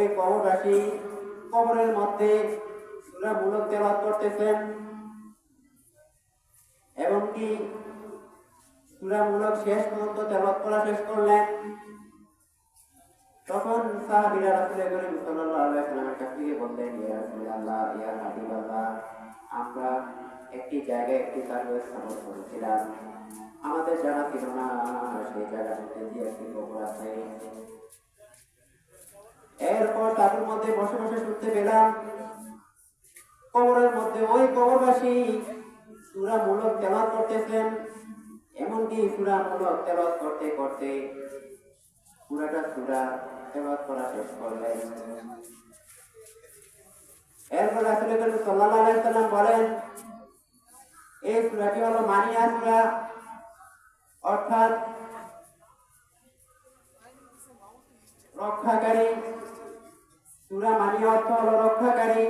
ওই কবরবাসী কবরের মধ্যে সূরা মুলক তেলাওয়াত করতেছেন। এবং কি সূরা শেষ পর্যন্ত তেলাওয়াত করা শেষ করলেন। তখন সাহাবীরা রাসূল করিম সাল্লাল্লাহু আলাইহি ওয়াসাল্লামের কাছে গিয়ে বললেন, ইয়া রাসূলুল্লাহ, ইয়া হাবিবাল্লাহ, আমরা একটি জায়গায় একটি কাজে স্থাপন করেছিলাম। আমাদের জানা ছিল না, সেই মধ্যে দিয়ে একটি কবর আছে। এরপর তাদের মধ্যে বসে বসে শুনতে পেলাম। কবরের মধ্যে ওই কবরবাসী সুরা মূলক তেলাত করতেছেন, এমনকি সুরা মূলক তেলাত করতে করতে পুরাটা সুরা তেলাত করা শেষ করলেন। এরপর আসলে সাল্লাল্লাহু আলাইহি সাল্লাম বলেন, এই সূরাটি হলো মানিয়া সূরা। অর্থাৎ রক্ষাকারী সূরা মানিয়া অর্থ হলো রক্ষাকারী।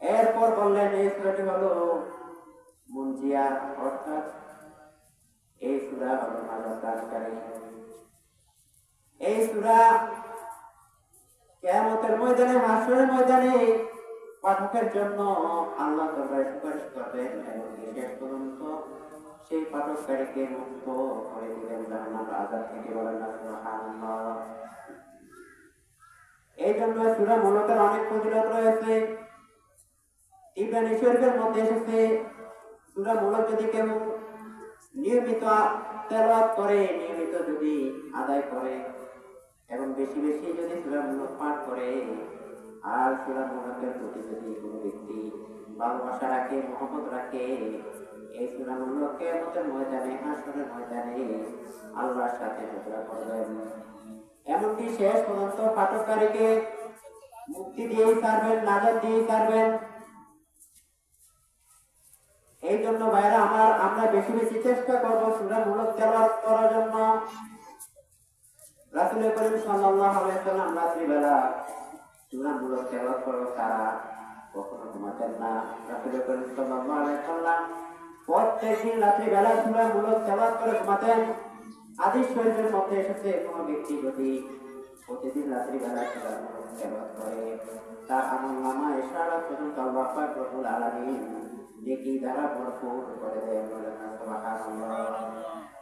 এরপর বললেন, এই সূরাটি হলো মুনজিয়া অর্থাৎ এই সুরা হলো নাজাতকারী এই সূরা কেয়ামতের ময়দানে, হাসরের ময়দানে পাঠকের জন্য আল্লাহ দরবারে সুপারিশ করবেন এবং শেষ পর্যন্ত সেই পাঠককারীকে মুক্ত করে দিবেন জাহান্নাম আজাদ থেকে বলেন না এই জন্য সূরা মুলকের অনেক ফজিলত রয়েছে। ইবরানি শরীফের মধ্যে এসেছে, সূরা মুলক যদি কেউ নিয়মিত তেলাওয়াত করে, নিয়মিত যদি আদায় করে, এবং বেশি বেশি যদি সূরা মুলক পাঠ করে, আর সূরা মুলকের প্রতি যদি কোনো ব্যক্তি ভালোবাসা রাখে, মহব্বত রাখে, এই সূরা মুলক কিয়ামতের ময়দানে, হাসরের ময়দানে আল্লাহর সাথে ঝগড়া করবেন। এমনকি শেষ পর্যন্ত পাঠককারীকে মুক্তি দিয়েই ছাড়বেন নাজাত দিয়েই ছাড়বেন। এই জন্য ভাইরা আমার, আমরা বেশি বেশি চেষ্টা করব সূরা মুলক তেলাওয়াত করার জন্য। রাসূল করিম সাল্লাল্লাহু আলাইহি ওয়াসাল্লাম রাত্রিবেলা সূরা মুলক তেলাওয়াত করো তারা কখনো ঘুমাতেন না। রাসূল করিম সাল্লাল্লাহু আলাইহি ওয়াসাল্লাম প্রত্যেকদিন রাত্রিবেলা সূরা মুলক তেলাওয়াত করে ঘুমাতেন। হাদিস শরীফের মধ্যে এসেছে কোনো ব্যক্তি যদি প্রতিদিন রাত্রিবেলা বেলা তেলাওয়াত করে তার আমল নামা ইশারা পর্যন্ত আল্লাহ পাক রব্বুল আলামিন নেকি দ্বারা ভরপুর করে দেন সুবহানাল্লাহ